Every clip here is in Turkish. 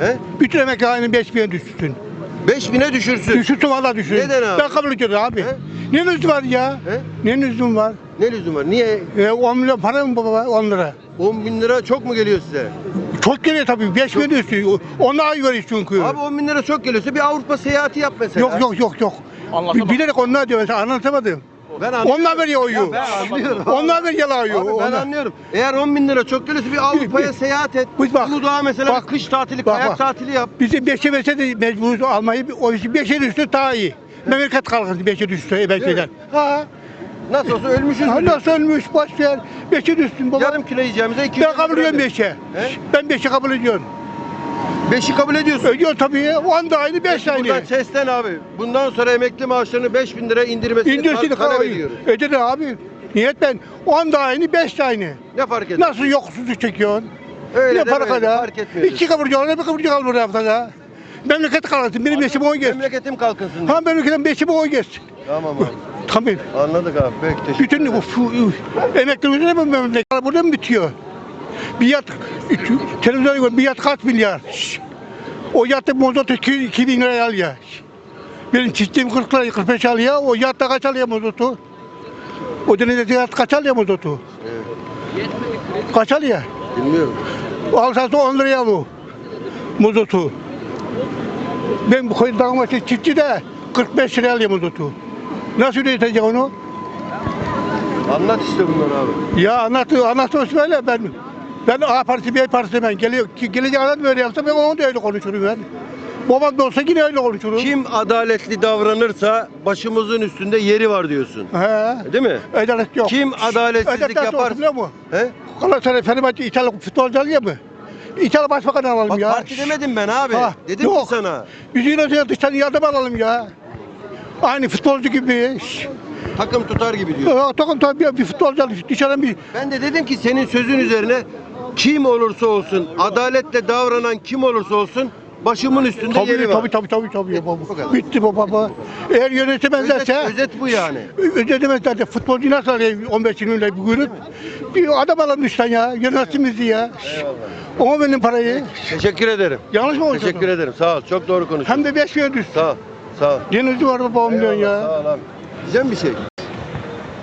He? Bütün emekli aynı 5 bin düşsün. 5000'e düşürsün. Düşürsün valla düşsün. Neden abi? Ben kabul ediyorum abi. He? Ne lüzum var ya? He? Ne lüzum var? Ne lüzum var? Niye? E, 10 milyon para mı baba 10 lira? 10 bin lira çok mu geliyor size? Çok geliyor tabii. 5 bin üstü. Onlar ay veriyor çünkü. Abi 10 bin lira çok geliyorsa bir Avrupa seyahati yap mesela. yok yok yok yok. Anlatamadım. Bilerek onlar diyor. Sen anlatamadım. Ben anlıyorum. Onlar veriyor oyu. Ben anlıyorum. Onlar veriyor oyu. Abi ben Onlar- anlıyorum. Eğer 10 bin lira çok geliyorsa bir Avrupa'ya seyahat et. bir bak, Uludağ'a mesela bak, kış tatili, bak, kayak bak. tatili yap. Bizi beşe verse de mecburuz almayı. O işi beşe düştü daha iyi. Memleket kalkın beşe düştü evvelkiden. Ha. Nasıl olsa ölmüşüz. ha nasıl ölmüş boş ver. Beşe düşsün baba. Yarım kilo yiyeceğimize 2 ben kabul ediyorum beşe. Ben beşe kabul ediyorum. Beşi kabul ediyorsun. Ödüyor tabii. On da aynı beş de aynı. Buradan sesten abi. Bundan sonra emekli maaşlarını 5 bin lira indirmesini İndirsin talep ediyoruz. Öder abi. Niyet ben. On da aynı beş de aynı. Ne fark eder? Nasıl yoksulluk çekiyorsun? Öyle ne para kadar? fark etmiyor. İki kaburcu olur, bir kaburcu kalır burada haftada. Memleket kalsın, benim beşime oy geç. Memleketim kalkınsın. Ha memleketin beşime oy geç. Tamam abi. Tabii. Anladık abi. Peki teşekkür Bütün ederim. bu fu- emekli de bu memleket burada mı bitiyor? Bir yat, televizyona gör, bir yat kaç milyar? O yatta mazot 2, 2000 liraya alıyor. Şş. Benim çiftliğim 40 lira, 45 alıyor, o yatta kaç alıyor mazotu? O denizde yat kaç alıyor mazotu? Evet. Kaç alıyor? Bilmiyorum. Alsası 10 liraya al o mazotu. Ben bu koyun dağmaşı çiftçi de 45 liraya alıyor mazotu. Nasıl üretecek onu? Anlat işte bunları abi. Ya anlatı anlatması böyle ben ben A partisi B partisi ben geliyor gelecek adam böyle yapsa ben onu da öyle konuşurum ben. Babam da olsa yine öyle konuşurum. Kim adaletli davranırsa başımızın üstünde yeri var diyorsun. He. Değil mi? Adalet yok. Kim adaletsizlik Adalet yapar? biliyor musun? He? Galatasaray Fenerbahçe İtalya futbolcu alıyor mu? İtalya başbakanı alalım Bak ya. parti demedim ben abi. Ha, Dedim yok. ki sana. Biz yine dıştan yardım alalım ya. Aynı futbolcu gibi. Takım tutar gibi diyor. Ya, Takım tabii bir futbolcu alalım. Dışarıdan bir Ben de dedim ki senin sözün üzerine kim olursa olsun, adaletle davranan kim olursa olsun başımın üstünde Tabii yeri var. tabii tabii tabii tabii. Bu kadar. baba. Bitti baba baba. Eğer Özet, yönetemezlerse özet bu yani. ödemezlerse futbolcu nasıl arıyor 15 milyon bir grup? Bir adam alalım dıştan ya. Yönetsin bizi ya. Ama benim parayı. Teşekkür ederim. Yanlış mı oldu? Teşekkür ederim. Sağ ol. Çok doğru konuştun. Hem de 5 milyon düştü. Sağ ol. Sağ ol. Denizli var babam diyorsun Eyvallah, ya. Sağ ol abi. Diyeceğim bir şey.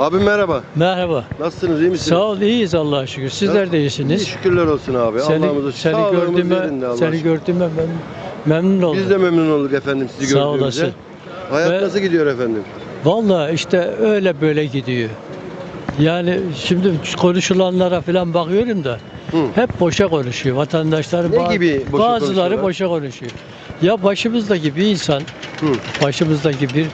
Abi merhaba. Merhaba. Nasılsınız? iyi misiniz? Sağ ol, iyiyiz Allah'a şükür. Sizler de İyi iyisiniz. şükürler olsun abi. Seni, Allah'ımıza seni sağlığımız gördüğüme, Allah'a seni şükür. gördüğüme ben memnun oldum. Biz de memnun olduk efendim sizi Sağ gördüğümüze. olasın. Hayat Ve- nasıl gidiyor efendim? Vallahi işte öyle böyle gidiyor. Yani şimdi konuşulanlara falan bakıyorum da Hı. hep boşa konuşuyor. Vatandaşlar Ne gibi boşa bazıları konuşuyorlar? boşa konuşuyor. Ya başımızdaki bir insan, Hı. başımızdaki bir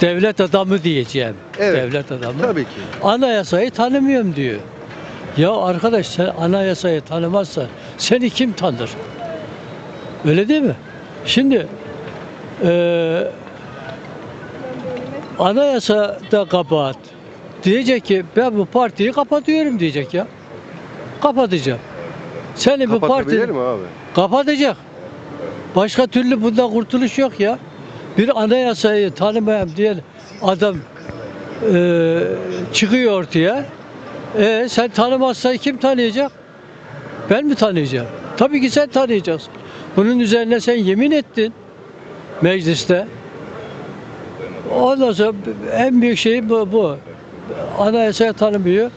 devlet adamı diyeceğim. Evet. Devlet adamı. Tabii ki. Anayasayı tanımıyorum diyor. Ya arkadaş sen anayasayı tanımazsan seni kim tanır? Öyle değil mi? Şimdi eee anayasada kabahat. Diyecek ki ben bu partiyi kapatıyorum diyecek ya. Kapatacağım. Seni bu parti mi abi? kapatacak. Başka türlü bundan kurtuluş yok ya. Bir anayasayı tanımayan diye adam eee, çıkıyor ortaya. E, sen tanımazsan kim tanıyacak? Ben mi tanıyacağım? Tabii ki sen tanıyacaksın. Bunun üzerine sen yemin ettin mecliste. Ondan sonra en büyük şey bu. bu. Anayasaya tanımıyor.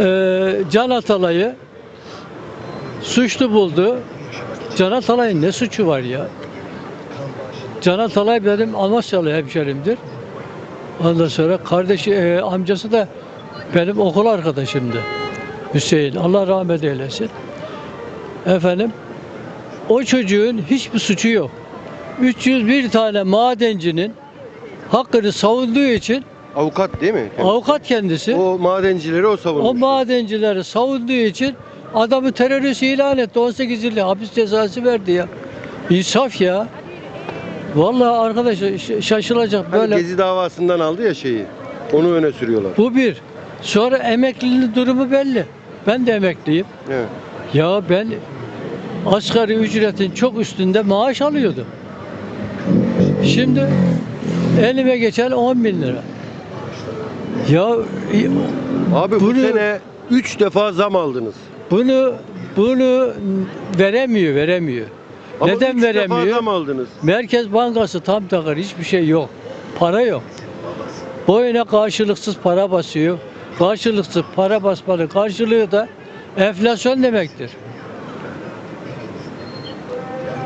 Ee, Can Atalay'ı suçlu buldu. Can Atalay'ın ne suçu var ya? Can Atalay benim Amasyalı hemşerimdir. Ondan sonra kardeşi, e, amcası da benim okul arkadaşımdı. Hüseyin. Allah rahmet eylesin. Efendim, o çocuğun hiçbir suçu yok. 301 tane madencinin hakkını savunduğu için Avukat değil mi? avukat kendisi O madencileri o o savunmuş. madencileri savunduğu için adamı terörist ilan etti. 18 yıl hapis cezası verdi ya. İnsaf ya. Vallahi arkadaş şaşılacak Hani böyle. Gezi davasından aldı ya şeyi. Onu öne sürüyorlar. Bu bir. Sonra emeklinin durumu belli. Ben de emekliyim. Evet. Ya ben asgari ücretin çok üstünde maaş alıyordum. Şimdi elime geçen 10 bin lira. Ya Abi bu Bunu- sene 3 defa zam aldınız. bunu bunu veremiyor, veremiyor. Ama Neden üç defa veremiyor? zam aldınız. Merkez Bankası tam takır hiçbir şey yok. Para yok. Boyuna karşılıksız para basıyor. Karşılıksız para basmanın karşılığı da enflasyon demektir.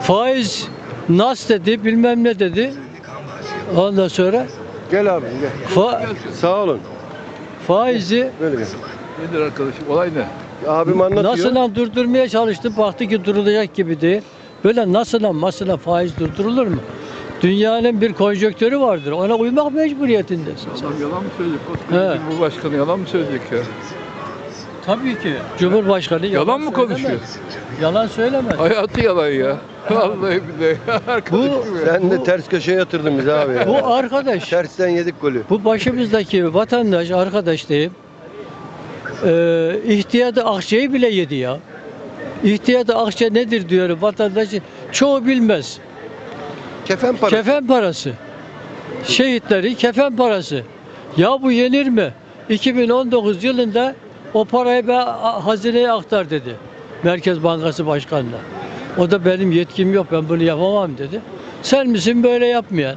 Faiz nas dedi bilmem ne dedi. Ondan sonra Gel abi gel. fa- Sağ olun. faizi Böyle gel. Nedir arkadaşım? Olay ne? Abim anlatıyor. nasıl durdurmaya çalıştı baktı ki durulacak gibi değil. Böyle nasıl masına faiz durdurulur mu? Dünyanın bir konjonktörü vardır. Ona uymak mecburiyetindesin. sen. Adam yalan mı söyleyecek? Koskoca. Cumhurbaşkanı yalan mı söyleyecek ya? Tabii ki. Cumhurbaşkanı yalan, Yalan mı söylemez. konuşuyor? Yalan söylemez. Hayatı yalan ya. Vallahi billahi. Arkadaşım ya. Sen de ters köşeye yatırdın bizi abi. ya. Bu arkadaş, Tersten yedik golü. bu başımızdaki vatandaş, arkadaş diyeyim, e, ihtiyatı akçeyi bile yedi ya. İhtiyatı akçe nedir diyorum vatandaşın. Çoğu bilmez. Kefen parası. Kefen parası. Şehitleri kefen parası. Ya bu yenir mi? 2019 yılında o parayı ben hazineye aktar dedi. Merkez Bankası Başkanı'na. O da benim yetkim yok ben bunu yapamam dedi. Sen misin böyle yapmayan?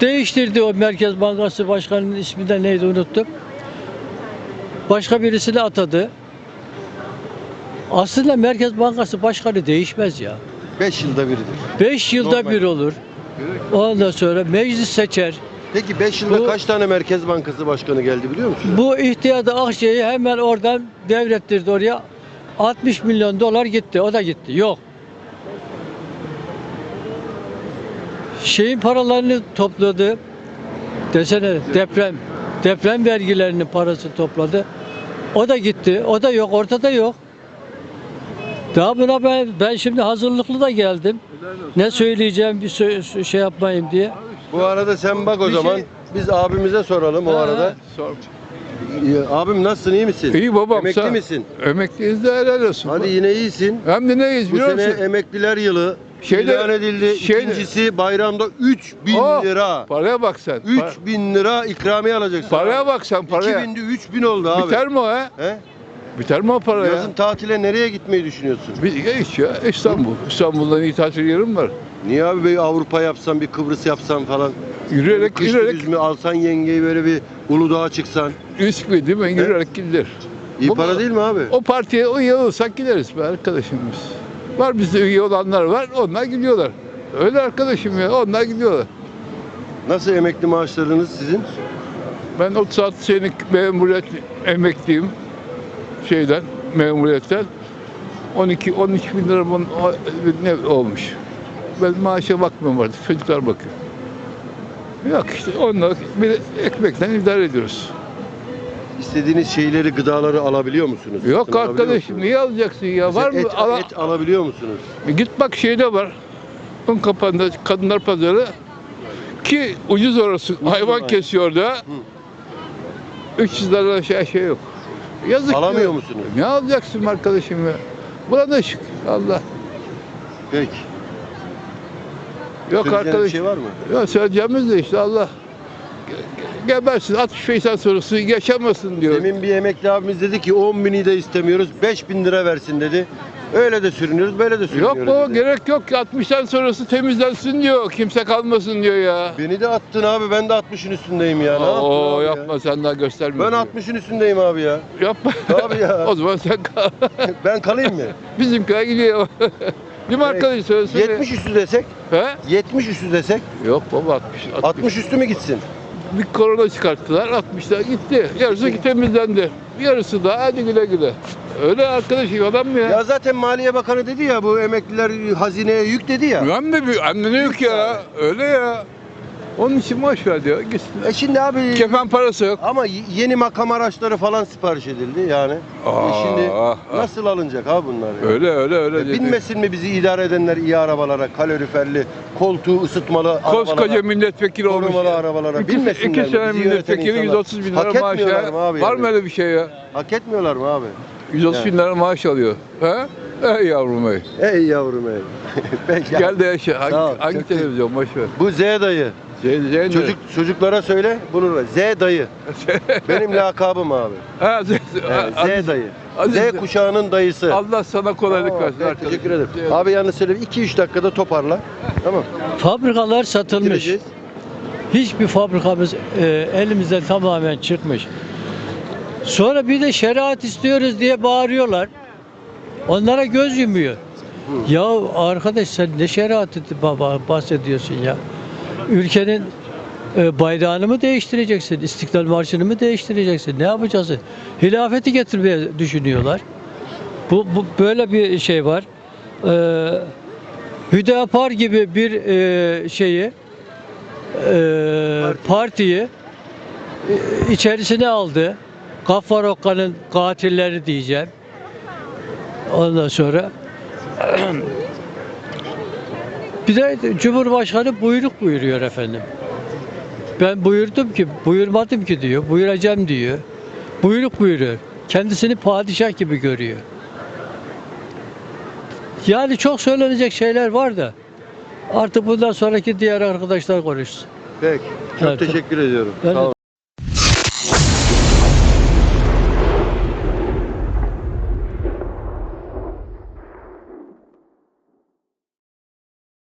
Değiştirdi o Merkez Bankası Başkanı'nın ismi de neydi unuttum. Başka birisini atadı. Aslında Merkez Bankası Başkanı değişmez ya. 5 yılda biridir. 5 yılda Normal. bir olur. Ondan sonra meclis seçer. Peki 5 yılda Bu- kaç tane Merkez Bankası Başkanı geldi biliyor musun? Bu ihtiyatı akçeyi hemen oradan devrettirdi oraya. 60 milyon dolar gitti. O da gitti. Yok. Şeyin paralarını topladı. Desene deprem. Deprem vergilerinin parası topladı. O da gitti. O da yok. Ortada yok. Daha buna ben ben şimdi hazırlıklı da geldim. Ne söyleyeceğim bir sö- şey yapmayayım diye. Bu arada sen bak o Bir zaman. şey- Biz abimize soralım o Ha, arada. Sor. İyi, Abim nasılsın iyi misin? İyi babam Emekli sen. misin? Emekliyiz de helal olsun. Hadi yine iyisin. Hem de neyiz Bu biliyor sene musun? emekliler yılı Şeyde- ilan edildi. şeyde- İkincisi bayramda 3000 Oh, lira. Paraya bak sen. 3000 lira ikramiye alacaksın. Paraya bak sen paraya. 2000'de 3000 oldu abi. Biter mi o he? He? Biter mi o para ya? Yazın tatile nereye gitmeyi düşünüyorsun? Bir geç ya İstanbul. İstanbul'dan iyi tatil yerim var. Niye abi bir Avrupa yapsan, bir Kıbrıs yapsan falan? Yürüyerek Kış yürüyerek turizmi alsan yengeyi böyle bir Uludağ'a çıksan. risk mi değil mi? Yürüyerek gidilir. İyi Bu- para değil mi abi? O partiye üye olursak gideriz be arkadaşım biz. Var bizde üye olanlar var, onlar gidiyorlar. Öyle arkadaşım ya, onlar gidiyorlar. Nasıl emekli maaşlarınız sizin? Ben 36 senelik memuriyet emekliyim şeyden, memuriyetten. 12 13 bin lira ne olmuş. Ben maaşa bakmıyorum artık, çocuklar bakıyor. Yok işte onunla bir ekmekten idare ediyoruz. İstediğiniz şeyleri, gıdaları alabiliyor musunuz? Yok Satın arkadaşım musunuz? niye alacaksın ya? Mesela Var mı? Et, Ala- et alabiliyor musunuz? Git bak şeyde var. Ön kapağında kadınlar pazarı. Ki ucuz orası. Hayvan var. kesiyor da. 300 lira şey, şey yok. Yazık. Alamıyor musunuz? Ne alacaksın arkadaşım ya? Buna şık. Allah. Peki. Yok Söyleyeceğiniz arkadaş. bir şey var mı? Ya söyleyeceğimiz de işte Allah. Ge- Gebersin 65 saat sonrası yaşamasın diyor. Demin bir emekli abimiz dedi ki 10 bini de istemiyoruz 5 bin lira versin dedi. Öyle de sürünüyoruz böyle de Yok sürünüyoruz. bu dedi. gerek yok ki 60'tan sonrası temizlensin diyor. Kimse kalmasın diyor ya. Beni de attın abi ben de 60'ın üstündeyim ya. Ne yaptın Oo abi ya? yapma sen daha göstermiyorsun. Ben 60'ın üstündeyim abi ya. Yapma. Abi ya. o zaman sen kal. Ben kalayım mı? Bizimkiler gidiyor. Evet. arkadaş söylesene. 70 üstü desek, He? 70 üstü desek Yok baba 60. 60. 60 üstü mü gitsin? Bir korona çıkarttılar 60'lar gitti. Yarısı temizlendi. Yarısı da hadi güle güle. Öyle arkadaşım adam mı ya? Ya zaten Maliye Bakanı dedi ya bu emekliler hazineye yük dedi ya. Hem de bir hem de ne yok ya. Öyle ya. Onun için boş ver diyor. Gitsin. E şimdi abi Kefen parası yok. ama y- yeni makam araçları falan sipariş edildi yani. E Aa, şimdi ah, ah. nasıl alınacak abi bunlar ya? Öyle öyle öyle. E dedi. binmesin mi bizi idare edenler iyi arabalara, kaloriferli, koltuğu ısıtmalı Koskoca arabalara, milletvekili olmuş. korumalı arabalara İki, binmesinler iki mi? sene Bizi yöneten milletvekili insanlar? 130 bin lira maaş etmiyorlar ya. mı abi Var yani? mı öyle bir şey ya? Hak etmiyorlar mı abi? 130 Yani. bin lira maaş alıyor. He? Ey yavrum ey. Ey yavrum ey. Peki. Gel de yaşa. Sağ ol, Hangi, hangi televizyon boş ver. Bu Z dayı. Z, Z ne? Çocuk çocuklara söyle bunu Z dayı. Benim lakabım abi. Ha, Z, Z, Evet, Z dayı. Aziz- Z kuşağının dayısı. Allah sana kolaylık Tamam, versin. evet, teşekkür ederim. Z- Abi yalnız söyle 2-3 dakikada toparla. Tamam. Fabrikalar satılmış. Bitireceğiz. Hiçbir fabrikamız e, elimizden tamamen çıkmış. Sonra bir de şeriat istiyoruz diye bağırıyorlar. Onlara göz yumuyor. Ya arkadaş sen ne şeriatı baba bahsediyorsun ya? Ülkenin e, bayrağını mı değiştireceksin? İstiklal Marşı'nı mı değiştireceksin? Ne yapacaksın? Hilafeti getirmeye düşünüyorlar. Bu, bu böyle bir şey var. Ee, Hüdapar gibi bir e, şeyi e, partiyi e, içerisine aldı. Gaffar Okka'nın katilleri diyeceğim. Ondan sonra bir de Cumhurbaşkanı buyruk buyuruyor efendim. Ben buyurdum ki, buyurmadım ki diyor, buyuracağım diyor. Buyruk buyuruyor. Kendisini padişah gibi görüyor. Yani çok söylenecek şeyler var da artık bundan sonraki diğer arkadaşlar konuşsun. Peki. Çok Evet. teşekkür ediyorum. Ben Sağ olun.